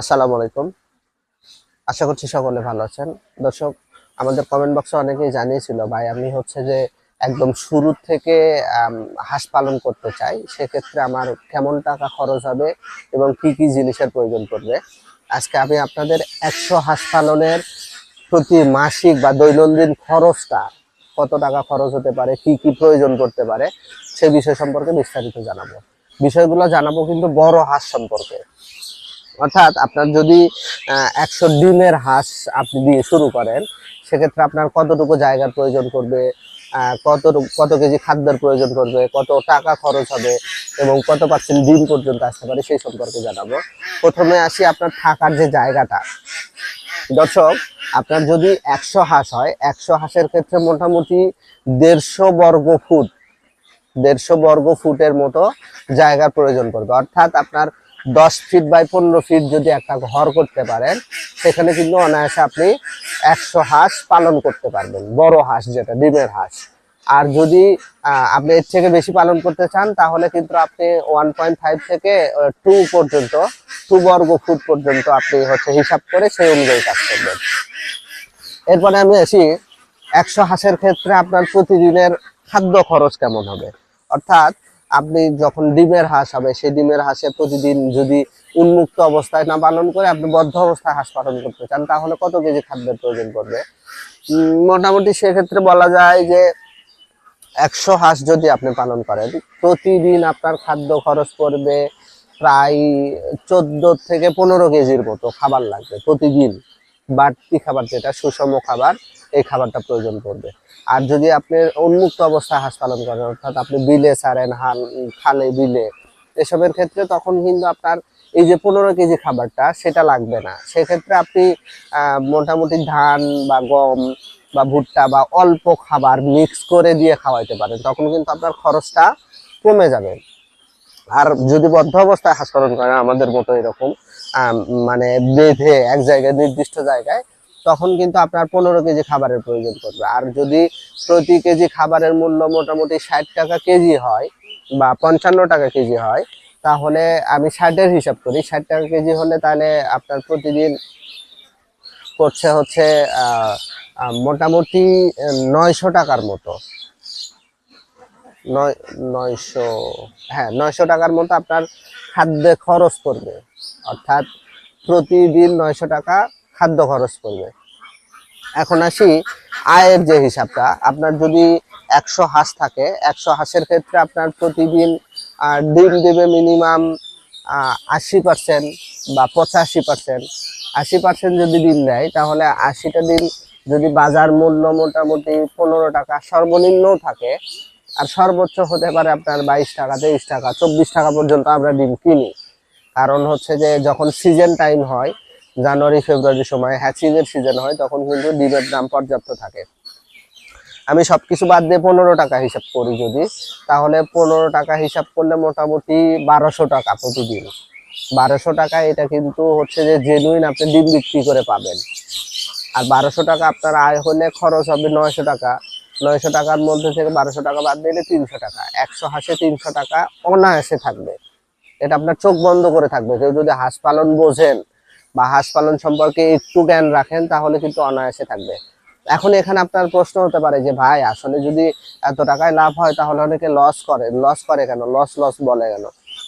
আসসালামু আলাইকুম। আশা করছি সকলে ভালো আছেন। দর্শক, আমাদের কমেন্ট বক্সে অনেকেই জানিয়েছিল, ভাই, আমি হচ্ছে যে একদম শুরু থেকে হাঁস পালন করতে চাই। সেক্ষেত্রে আমার কেমন টাকা খরচ হবে এবং কি কি জিনিসের প্রয়োজন পড়বে? আজকে আমি আপনাদের একশো হাঁস পালনের প্রতি মাসিক বা দৈনন্দিন খরচটা কত টাকা খরচ হতে পারে, কি কি প্রয়োজন করতে পারে, সে বিষয় সম্পর্কে বিস্তারিত জানাব। বিষয়গুলো জানাব কিন্তু বড় হাঁস সম্পর্কে। অর্থাৎ আপনার যদি একশো ডিমের হাঁস আপনি দিয়ে শুরু করেন, সেক্ষেত্রে আপনার কতটুকু জায়গার প্রয়োজন করবে কত কত কেজি খাদ্যের প্রয়োজন করবে, কত টাকা খরচ হবে এবং কত পার্সেন্ট ডিম পর্যন্ত আসতে পারে সেই সম্পর্কে জানাব। প্রথমে আসি আপনার থাকার যে জায়গাটা। দর্শক, আপনার যদি একশো হাঁস হয়, একশো হাঁসের ক্ষেত্রে মোটামুটি দেড়শো বর্গ ফুট, দেড়শো বর্গ ফুটের মতো জায়গার প্রয়োজন পড়বে। অর্থাৎ আপনার দশ ফিট বাই পনেরো ফিট যদি একটা ঘর করতে পারেন, সেখানে কিন্তু অনায়াসে আপনি একশো হাঁস পালন করতে পারবেন, বড় হাঁস যেটা, ডিমের হাঁস। আর যদি আপনি এর থেকে বেশি পালন করতে চান, তাহলে কিন্তু আপনি ওয়ান পয়েন্ট ফাইভ থেকে টু পর্যন্ত টু বর্গ ফুট পর্যন্ত আপনি হচ্ছে হিসাব করে সেই অনুযায়ী কাজ করবেন। এরপরে আমি আসি, একশো হাঁসের ক্ষেত্রে আপনার প্রতিদিনের খাদ্য খরচ কেমন হবে? অর্থাৎ আপনি যখন ডিমের হাঁস হবে, সেই ডিমের হাঁসে প্রতিদিন যদি উন্মুক্ত অবস্থায় না পালন করে আপনি বদ্ধ অবস্থায় হাঁস পালন করতে চান, তাহলে কত কেজি খাদ্যের প্রয়োজন পড়বে? মোটামুটি সেক্ষেত্রে বলা যায় যে একশো হাঁস যদি আপনি পালন করেন, প্রতিদিন আপনার খাদ্য খরচ পড়বে প্রায় চোদ্দ থেকে পনেরো কেজির মতো খাবার লাগবে প্রতিদিন। বাড়তি খাবার যেটা, সুষম খাবার এই খাবারটা প্রয়োজন পড়বে। আর যদি আপনি উন্মুক্ত অবস্থায় হাঁস পালন করেন, অর্থাৎ আপনি বিলে ছাড়েন, হাল, খালে, বিলে, এসবের ক্ষেত্রে তখন কিন্তু আপনার এই যে পনেরো কেজি খাবারটা সেটা লাগবে না। সেক্ষেত্রে আপনি মোটামুটি ধান বা গম বা ভুট্টা বা অল্প খাবার মিক্স করে দিয়ে খাওয়াইতে পারেন, তখন কিন্তু আপনার খরচটা কমে যাবে। আর যদি বদ্ধ অবস্থায় হাঁস পালন করেন, আমাদের মতো এরকম মানে বেঁধে এক জায়গায়, নির্দিষ্ট জায়গায় তখন কিন্তু আপনার পনেরো কেজি খাবারের প্রয়োজন পড়বে। আর যদি প্রতি কেজি খাবারের মূল্য মোটামুটি ষাট টাকা কেজি হয় বা পঞ্চান্ন টাকা কেজি হয়, তাহলে আমি ষাটের হিসাব করি। ষাট টাকা কেজি হলে তাহলে আপনার প্রতিদিন পড়ছে হচ্ছে মোটামুটি নয়শো টাকার মতো। নয়, নয়শো হ্যাঁ নয়শো টাকার মতো আপনার খাদ্যে খরচ পড়বে। অর্থাৎ প্রতিদিন নয়শো টাকা খাদ্য খরচ পড়বে এখন আসি আয়ের যে হিসাবটা, আপনার যদি একশো হাঁস থাকে, একশো হাঁসের ক্ষেত্রে আপনার প্রতিদিন ডিম দেবে মিনিমাম আশি পার্সেন্ট বা পঁচাশি পার্সেন্ট আশি পার্সেন্ট যদি ডিম দেয়, তাহলে আশিটা ডিম যদি বাজার মূল্য মোটামুটি পনেরো টাকা সর্বনিম্নও থাকে, আর সর্বোচ্চ হতে পারে আপনার বাইশ টাকা, তেইশ টাকা, চব্বিশ টাকা পর্যন্ত আমরা ডিম কিনি। কারণ হচ্ছে যে, যখন সিজন টাইম হয় জানুয়ারি ফেব্রুয়ারি সময় হ্যাচিং এর সিজন হয়, তখন কিন্তু ডিমের দাম পর্যাপ্ত থাকে। আমি সবকিছু বাদ দিয়ে পনেরো টাকা হিসাব করি যদি, তাহলে পনেরো টাকা হিসাব করলে মোটামুটি বারোশো টাকা প্রতিদিন। বারোশো টাকা এটা কিন্তু হচ্ছে যে জেনুইন আপনি ডিম বিক্রি করে পাবেন। আর বারোশো টাকা আপনার আয় হলে খরচ হবে নয়শো টাকা। নয়শো টাকার মধ্যে থেকে বারোশো টাকা বাদ দিলে তিনশো টাকা। একশো হাঁসে তিনশো টাকা অনায়াসে থাকবে। এটা আপনার চোখ বন্ধ করে থাকবে। কেউ যদি হাঁস পালন বোঝেন বা হাঁস পালন সম্পর্কে একটু জ্ঞান রাখেন, তাহলে কিন্তু অনায়াসে থাকবে। এখন এখানে আপনার প্রশ্ন হতে পারে যে, ভাই, আসলে যদি এত টাকায় লাভ হয়, তাহলে অনেকে লস করে। লস করে কেন? লস লস বলে কেন?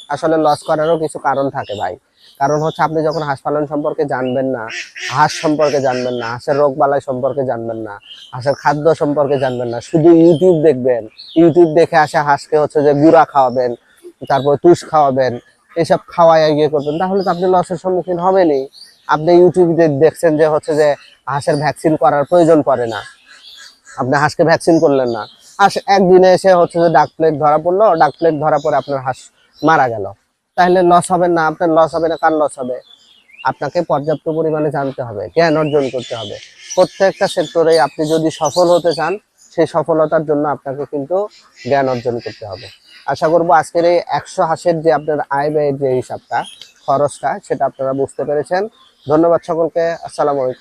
আসলে লস করারও কিছু কারণ থাকে ভাই। কারণ হচ্ছে আপনি যখন হাঁস পালন সম্পর্কে জানবেন না, হাঁস সম্পর্কে জানবেন না, হাঁসের রোগ বালাই সম্পর্কে জানবেন না, হাঁসের খাদ্য সম্পর্কে জানবেন না, শুধু ইউটিউব দেখবেন। ইউটিউব দেখে আসে হাঁসকে হচ্ছে যে গুড়া খাওয়াবেন, তারপর তুষ খাওয়াবেন এসব খাওয়ায় ইয়ে করবেন, তাহলে তো আপনি লসের সম্মুখীন হবেনই। আপনি ইউটিউবে দেখছেন যে হচ্ছে যে হাঁসের ভ্যাকসিন করার প্রয়োজন পড়ে না। আপনি হাঁসকে ভ্যাকসিন করলেন না। হাঁস একদিনে এসে হচ্ছে যে ডাক প্লেট ধরা পড়ল ডাক প্লেট ধরা পরে আপনার হাঁস মারা গেল। তাহলে লস হবে না, আপনার লস হবে না, কার লস হবে? আপনাকে পর্যাপ্ত পরিমাণে জানতে হবে, জ্ঞান অর্জন করতে হবে। প্রত্যেকটা সেক্টরে আপনি যদি সফল হতে চান, সেই সফলতার জন্য আপনাকে কিন্তু জ্ঞান অর্জন করতে হবে। আশা করব আজকের এই একশো হাসের যে আপনার আয় ব্যয়ের যে হিসাবটা, খরচটা, সেটা আপনারা বুঝতে পেরেছেন। ধন্যবাদ সকলকে। আসসালামু আলাইকুম।